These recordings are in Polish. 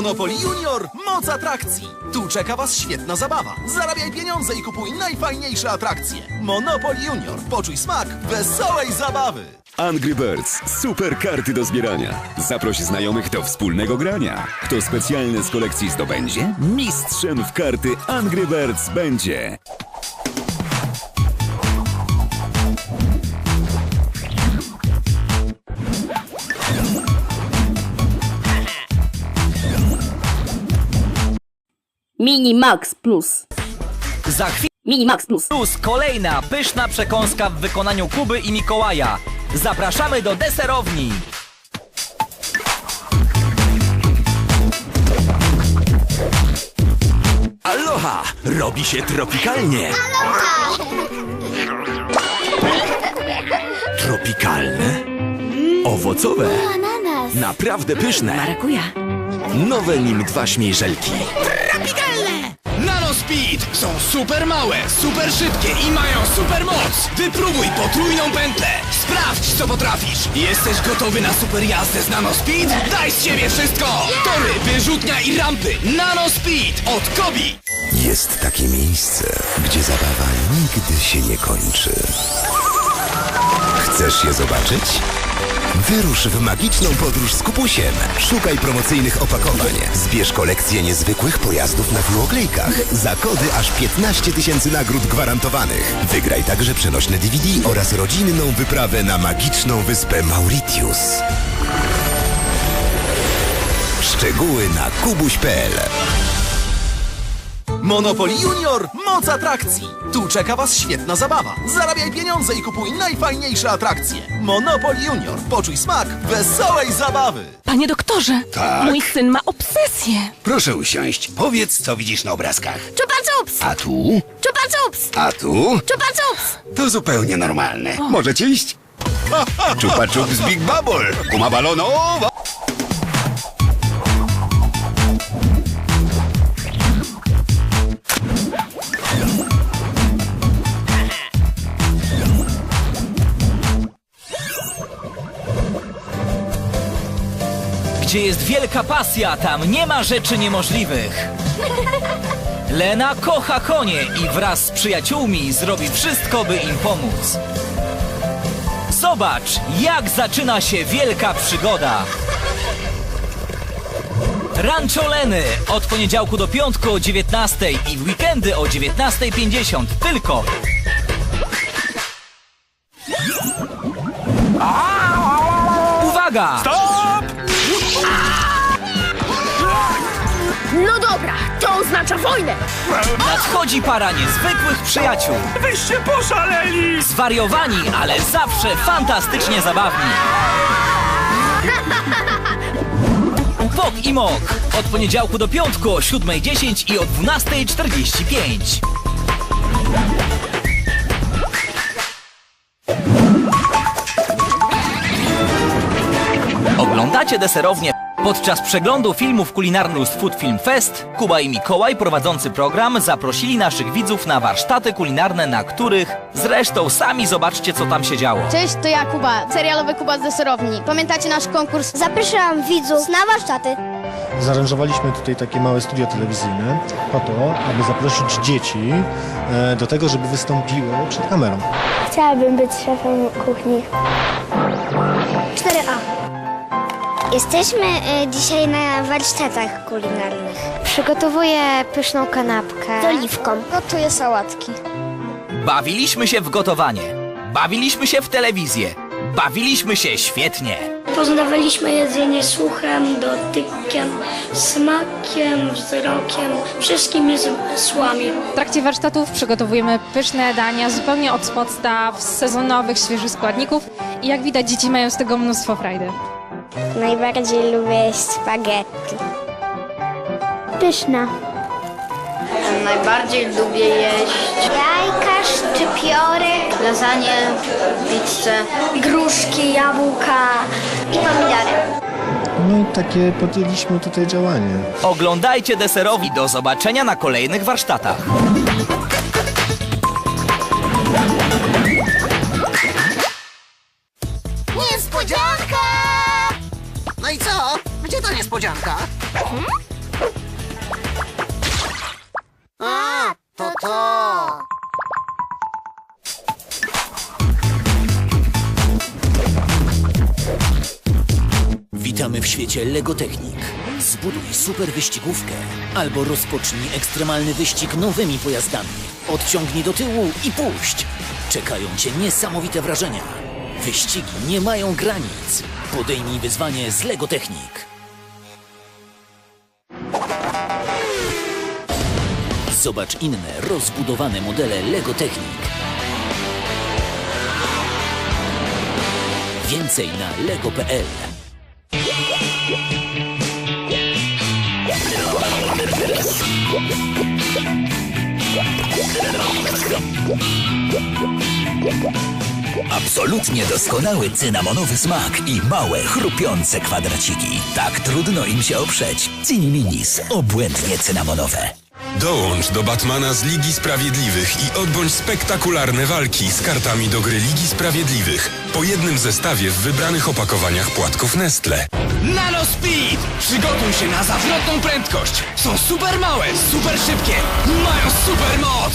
Monopoly Junior – moc atrakcji. Tu czeka Was świetna zabawa. Zarabiaj pieniądze i kupuj najfajniejsze atrakcje. Monopoly Junior. Poczuj smak wesołej zabawy. Angry Birds. Super karty do zbierania. Zaproś znajomych do wspólnego grania. Kto specjalne z kolekcji zdobędzie? Mistrzem w karty Angry Birds będzie. Mini Max Plus. Za chwilę Mini Max Plus. plus kolejna pyszna przekąska w wykonaniu Kuby i Mikołaja. Zapraszamy do deserowni. Aloha! Robi się tropikalnie! Tropikalne? Owocowe? Ananas. Naprawdę pyszne! Marakuja. Nowe nim dwa śmieszelki. Są super małe, super szybkie i mają super moc. Wypróbuj potrójną pętlę. Sprawdź, co potrafisz. Jesteś gotowy na super jazdę z Nanospeed? Daj z siebie wszystko! Tory, wyrzutnia i rampy. Nanospeed od Kobi. Jest takie miejsce, gdzie zabawa nigdy się nie kończy. Chcesz je zobaczyć? Wyrusz w magiczną podróż z Kupusiem. Szukaj promocyjnych opakowań. Zbierz kolekcję niezwykłych pojazdów na fluoklejkach. Za kody aż 15 tysięcy nagród gwarantowanych. Wygraj także przenośne DVD oraz rodzinną wyprawę na magiczną wyspę Mauritius. Szczegóły na kubuś.pl Monopoly Junior – moc atrakcji. Tu czeka Was świetna zabawa. Zarabiaj pieniądze i kupuj najfajniejsze atrakcje. Monopoly Junior. Poczuj smak wesołej zabawy. Panie doktorze, mój syn ma obsesję. Proszę usiąść. Powiedz, co widzisz na obrazkach. Chupa chups. A tu? Chupa chups. A tu? Chupa chups. To zupełnie normalne. Możecie iść? Czupa Big Bubble. Kuma balonowa. Gdzie jest wielka pasja, tam nie ma rzeczy niemożliwych. Lena kocha konie i wraz z przyjaciółmi zrobi wszystko, by im pomóc. Zobacz, jak zaczyna się wielka przygoda. Rancho Leny od poniedziałku do piątku o 19 i w weekendy o 19.50 tylko. Uwaga! No dobra, to oznacza wojnę. Nadchodzi para niezwykłych przyjaciół. Wyście poszaleli! Zwariowani, ale zawsze fantastycznie zabawni. Pok i Mok. Od poniedziałku do piątku o 7.10 i o 12.45. Oglądacie deserownię. Podczas przeglądu filmów kulinarnych z Food Film Fest Kuba i Mikołaj prowadzący program zaprosili naszych widzów na warsztaty kulinarne, na których zresztą sami zobaczcie co tam się działo. Cześć, to ja Kuba, serialowy Kuba z deserowni. Pamiętacie nasz konkurs? Zapraszam widzów na warsztaty. Zaaranżowaliśmy tutaj takie małe studio telewizyjne po to, aby zaprosić dzieci e, do tego, żeby wystąpiły przed kamerą. Chciałabym być szefem kuchni. 4A. Jesteśmy e, dzisiaj na warsztatach kulinarnych. Przygotowuję pyszną kanapkę. Z oliwką. Gotuję sałatki. Bawiliśmy się w gotowanie, bawiliśmy się w telewizję, bawiliśmy się świetnie. Poznawaliśmy jedzenie słuchem, dotykiem, smakiem, wzrokiem, wszystkimi zmysłami. W trakcie warsztatów przygotowujemy pyszne dania zupełnie od podstaw, z sezonowych, świeżych składników i jak widać dzieci mają z tego mnóstwo frajdy. Najbardziej lubię spaghetti. Pyszna. Najbardziej lubię jeść Jajka, szczypiory, lasagne, pizzę. gruszki, jabłka i pomidory. No i takie podjęliśmy tutaj działanie. Oglądajcie deserowi do zobaczenia na kolejnych warsztatach. Niespodzianka! A, to to. Witamy w świecie Lego Technik. Zbuduj super wyścigówkę albo rozpocznij ekstremalny wyścig nowymi pojazdami. Odciągnij do tyłu i puść. Czekają Cię niesamowite wrażenia. Wyścigi nie mają granic. Podejmij wyzwanie z Lego Zobacz inne rozbudowane modele Lego Technik. Więcej na lego.pl Absolutnie doskonały cynamonowy smak i małe, chrupiące kwadraciki. Tak trudno im się oprzeć. Cini Minis. Obłędnie cynamonowe. Dołącz do Batmana z Ligi Sprawiedliwych i odbądź spektakularne walki z kartami do gry Ligi Sprawiedliwych po jednym zestawie w wybranych opakowaniach płatków Nestle. Nanospeed! Przygotuj się na zawrotną prędkość! Są super małe, super szybkie, mają super moc!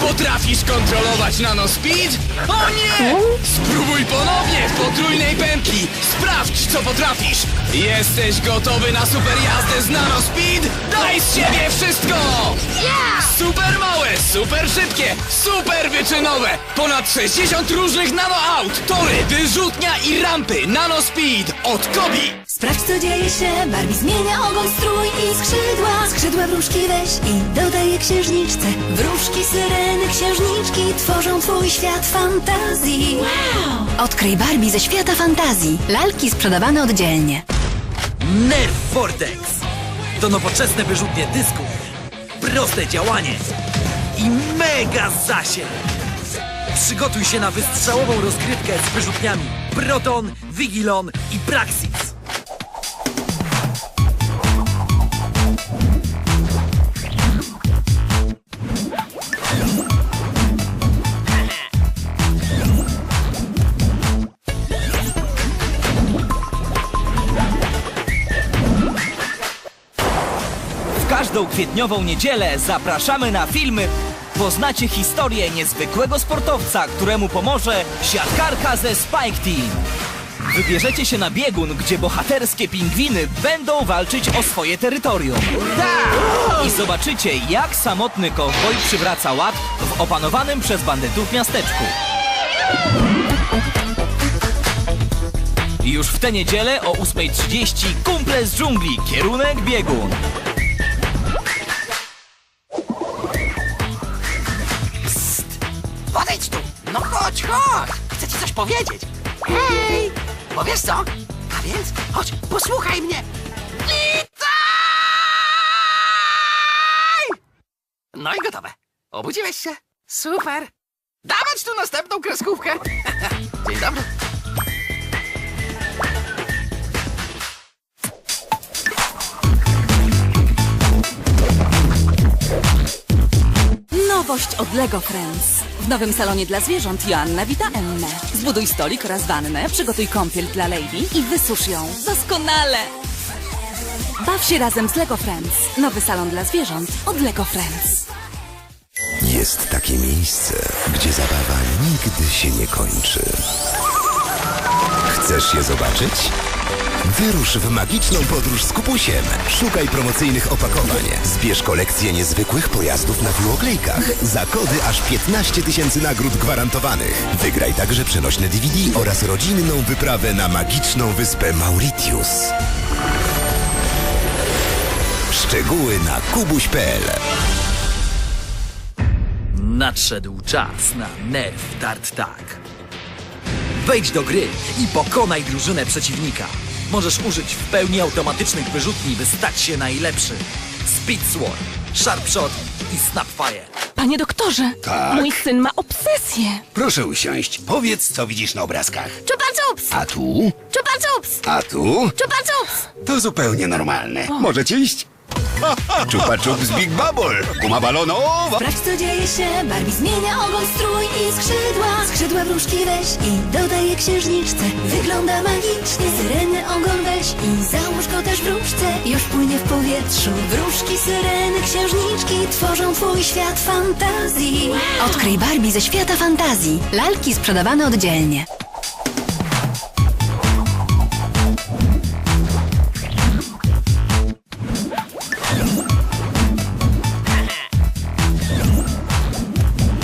Potrafisz kontrolować nanospeed? O nie! Spróbuj ponownie w potrójnej pętli! Sprawdź, co potrafisz! Jesteś gotowy na super jazdę z nanospeed? Daj z siebie wszystko! Super małe, super szybkie, super wyczynowe! Ponad 60 różnych nanoaut, tory, wyrzutnia i rampy Nanospeed od Kobi! Sprawdź co dzieje się, Barbie zmienia ogon, strój i skrzydła. Skrzydła wróżki weź i dodaj księżniczce. Wróżki, syreny, księżniczki tworzą twój świat fantazji. Wow! Odkryj Barbie ze świata fantazji. Lalki sprzedawane oddzielnie. Nerf Vortex. To nowoczesne wyrzutnie dysków, proste działanie i mega zasięg. Przygotuj się na wystrzałową rozgrywkę z wyrzutniami Proton, Vigilon i Praxis. Każdą kwietniową niedzielę zapraszamy na filmy. Poznacie historię niezwykłego sportowca, któremu pomoże siatkarka ze Spike Team. Wybierzecie się na biegun, gdzie bohaterskie pingwiny będą walczyć o swoje terytorium. I zobaczycie, jak samotny kowboj przywraca ład w opanowanym przez bandytów miasteczku. Już w tę niedzielę o 8.30 kumple z dżungli, kierunek biegun. Chodź! Chcę ci coś powiedzieć! Hej! Bo wiesz co? A więc chodź, posłuchaj mnie! Witaj! No i gotowe. Obudziłeś się? Super! Dawać tu następną kreskówkę! Nowość od Lego Friends. W nowym salonie dla zwierząt Joanna wita Emmę. Zbuduj stolik oraz wannę, przygotuj kąpiel dla Lady i wysusz ją. Doskonale! Baw się razem z Lego Friends. Nowy salon dla zwierząt od Lego Friends. Jest takie miejsce, gdzie zabawa nigdy się nie kończy. Chcesz je zobaczyć? Wyrusz w magiczną podróż z Kupusiem. Szukaj promocyjnych opakowań. Zbierz kolekcję niezwykłych pojazdów na wioglejkach. Za kody aż 15 tysięcy nagród gwarantowanych. Wygraj także przenośne DVD oraz rodzinną wyprawę na magiczną wyspę Mauritius. Szczegóły na kubuś.pl Nadszedł czas na Nerf Dart Tag. Wejdź do gry i pokonaj drużynę przeciwnika. Możesz użyć w pełni automatycznych wyrzutni, by stać się najlepszy. Speed Sword, Sharp Shot i Snapfire. Panie doktorze, Tak? mój syn ma obsesję. Proszę usiąść. Powiedz, co widzisz na obrazkach. Czupa cups! A tu? Czupa cups! A tu? Czupa cups! To zupełnie normalne. Możecie iść? Czupa Chups Big Bubble. Guma balonowa. Sprawdź co dzieje się, Barbie zmienia ogon, strój i skrzydła Skrzydła wróżki weź i dodaj je księżniczce Wygląda magicznie, syreny ogon weź i załóż go też wróżce Już płynie w powietrzu, wróżki, syreny, księżniczki Tworzą twój świat fantazji Odkryj Barbie ze świata fantazji. Lalki sprzedawane oddzielnie.